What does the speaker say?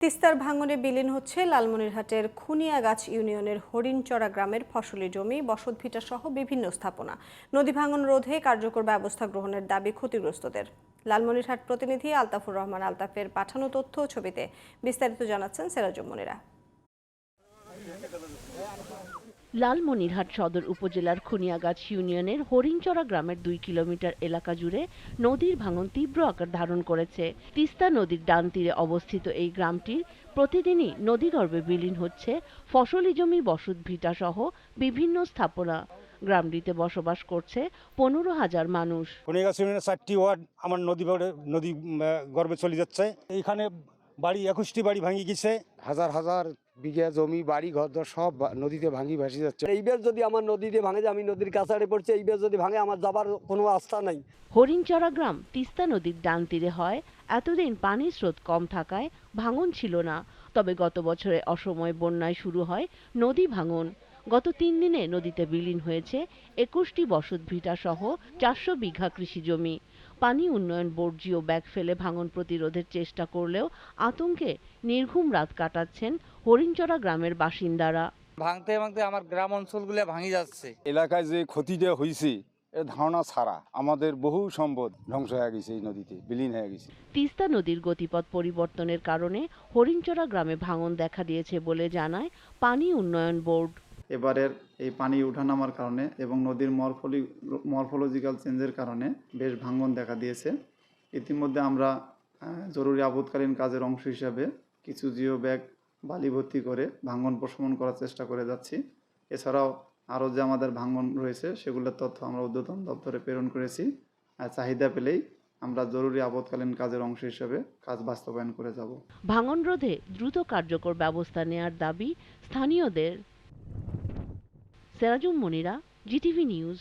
তিস্তার ভাঙনে বিলীন হচ্ছে লালমনিরহাটের খুনিয়াগাছ ইউনিয়নের হরিণচড়া গ্রামের ফসলি জমি বসতভিটা সহ বিভিন্ন স্থাপনা। নদী ভাঙন রোধে কার্যকর ব্যবস্থা গ্রহণের দাবি ক্ষতিগ্রস্তদের। লালমনিরহাট প্রতিনিধি আলতাফুর রহমান আলতাফের পাঠানো তথ্য ছবিতে বিস্তারিত জানাচ্ছেন সেরাজুম মনিরা। লালমনিরহাট সদর উপজেলার খুনিয়াগাছ ইউনিয়নের হরিণচড়া গ্রামের দুই কিলোমিটার এলাকা জুড়ে নদীর ভাঙন তীব্র আকার ধারণ করেছে। তিস্তা নদীর ডান তীরে অবস্থিত এই গ্রামটির প্রতিদিনই নদীগর্ভে বিলীন হচ্ছে ফসলি জমি বসত ভিটা সহ বিভিন্ন স্থাপনা। গ্রামটিতে বসবাস করছে পনেরো হাজার মানুষ। কনিগাছ ইউনিয়নের চারটি ওয়ার্ড আমার নদী নদী গর্ভে চলে যাচ্ছে। এখানে বাড়ি একুশটি বাড়ি ভাঙি গেছে। হাজার হাজার বিঘা জমি বাড়ি ঘর দর সব নদীতে ভাঙি ভাসি যাচ্ছে। এইবার যদি আমার নদীতে ভাঙে আমি নদীর কাছাড়ে পড়ছি এইবার যদি ভাঙে আমার যাবার কোনো আস্থা নাই। হরিণচড়া গ্রাম তিস্তা নদীর ডান তীরে হয়। এতদিন পানির স্রোত কম থাকায় ভাঙন ছিল না। তবে গত বছরে অসময়ে বন্যায় শুরু হয় নদী ভাঙন। গত তিন দিনে নদীতে বিলীন হয়েছে একুশটি বসত ভিটা সহ চারশো বিঘা কৃষি জমি। পানি উন্নয়ন বোর্ড জিও ব্যাগ ফেলে ভাঙন প্রতিরোধের চেষ্টা করলেও আতঙ্কে নির্ঘুম রাত কাটাচ্ছেন হরিণচড়া গ্রামের বাসিন্দারা। ভাঙতে ভাঙতে আমার গ্রাম অঞ্চলগুলো ভাঙি যাচ্ছে। এলাকায় যে ক্ষতিটা হয়েছে এর ধারণা ছাড়া আমাদের বহু সম্পদ ধ্বংস হয়ে গেছে এই নদীতে বিলীন হয়ে গেছে। তিস্তা নদীর গতিপথ পরিবর্তনের কারণে হরিণচড়া গ্রামে ভাঙন দেখা দিয়েছে বলে জানায় পানি উন্নয়ন বোর্ড। এবারের এই পানি উঠানামার কারণে এবং নদীর মরফলি, মরফোলজিক্যাল চেঞ্জের কারণে বেশ ভাঙন দেখা দিয়েছে। ইতিমধ্যে আমরা জরুরি আপদকালীন কাজের অংশ হিসাবে কিছু জিও ব্যাগ, বালি ভর্তি করে ভাঙন প্রশমন করার চেষ্টা করে যাচ্ছি। এছাড়াও আরও যে আমাদের ভাঙন রয়েছে, সেগুলোর তথ্য আমরা উদ্বোধন দপ্তরে প্রেরণ করেছি। চাহিদা পেলেই আমরা জরুরি আপদকালীন কাজের অংশ হিসাবে কাজ বাস্তবায়ন করে যাব। ভাঙন রোধে দ্রুত কার্যকর ব্যবস্থা নেয়ার দাবি স্থানীয়দের সেরাজুম মনিরা জিটিভি নিউজ।